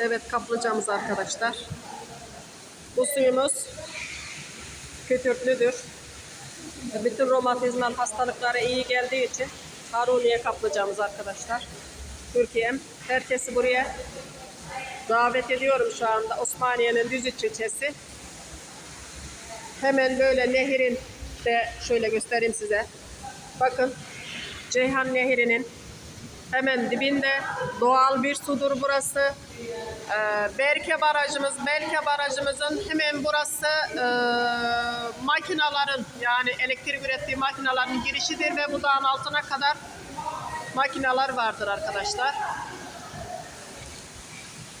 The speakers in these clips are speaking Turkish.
Evet kaplıcamız arkadaşlar. Bu suyumuz köpürtlüdür. Bütün romatizmal hastalıklara iyi geldiği için Haruniye kaplıcamız arkadaşlar. Türkiye'm. Herkesi buraya davet ediyorum şu anda. Osmaniye'nin Düzüç ilçesi. Hemen böyle nehirin de şöyle göstereyim size. Bakın Ceyhan Nehri'nin hemen dibinde doğal bir sudur burası. Ee, Berke Barajımız, Berke Barajımızın hemen burası e, makinaların yani elektrik ürettiği makinaların girişidir ve bu dağın altına kadar makinalar vardır arkadaşlar.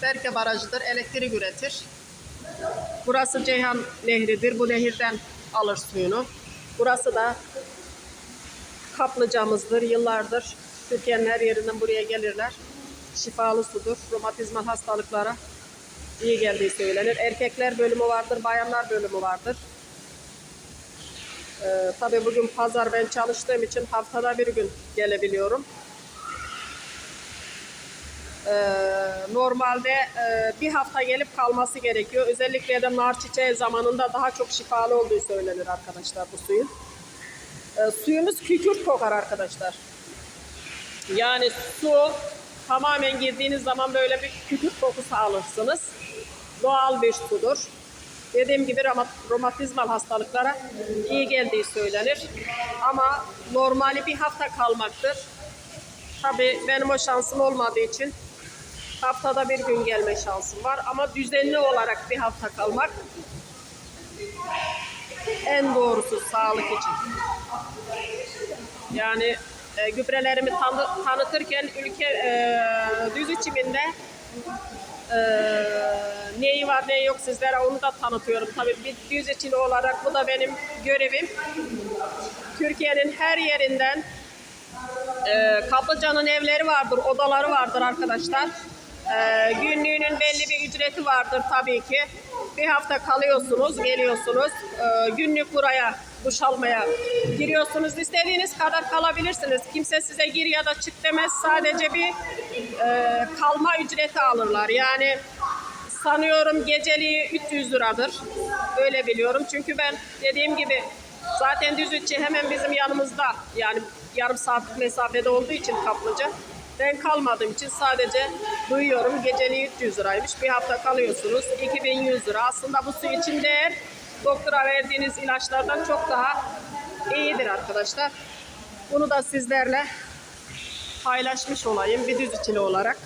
Berke Barajı'dır, elektrik üretir. Burası Ceyhan Nehri'dir. Bu nehirden alır suyunu. Burası da kaplıcamızdır. Yıllardır Türkiye'nin her yerinden buraya gelirler. Şifalı sudur. Romatizmal hastalıklara iyi geldiği söylenir. Erkekler bölümü vardır, bayanlar bölümü vardır. Ee, tabii bugün pazar ben çalıştığım için haftada bir gün gelebiliyorum. Ee, normalde e, bir hafta gelip kalması gerekiyor. Özellikle de nar çiçeği zamanında daha çok şifalı olduğu söylenir arkadaşlar bu suyun. Ee, suyumuz kükürt kokar arkadaşlar. Yani su tamamen girdiğiniz zaman böyle bir kükürt kokusu alırsınız. Doğal bir sudur. Dediğim gibi roma- romatizmal hastalıklara iyi geldiği söylenir. Ama normali bir hafta kalmaktır. Tabii benim o şansım olmadığı için haftada bir gün gelme şansım var. Ama düzenli olarak bir hafta kalmak en doğrusu sağlık için. Yani e, gübrelerimi tanı- tanıtırken ülke e, düz içiminde e, neyi var neyi yok sizlere onu da tanıtıyorum. Tabii bir düz içili olarak bu da benim görevim. Türkiye'nin her yerinden e, Kaplıca'nın evleri vardır, odaları vardır arkadaşlar. E, günlüğünün belli bir ücreti vardır tabii ki. Bir hafta kalıyorsunuz, geliyorsunuz. E, günlük buraya duş almaya giriyorsunuz. İstediğiniz kadar kalabilirsiniz. Kimse size gir ya da çık demez. Sadece bir e, kalma ücreti alırlar. Yani sanıyorum geceliği 300 liradır. Öyle biliyorum. Çünkü ben dediğim gibi zaten Düzütçü hemen bizim yanımızda. Yani yarım saatlik mesafede olduğu için kaplıca. Ben kalmadığım için sadece duyuyorum geceliği 300 liraymış. Bir hafta kalıyorsunuz 2100 lira. Aslında bu su için değer doktora verdiğiniz ilaçlardan çok daha iyidir arkadaşlar. Bunu da sizlerle paylaşmış olayım bir düz içili olarak.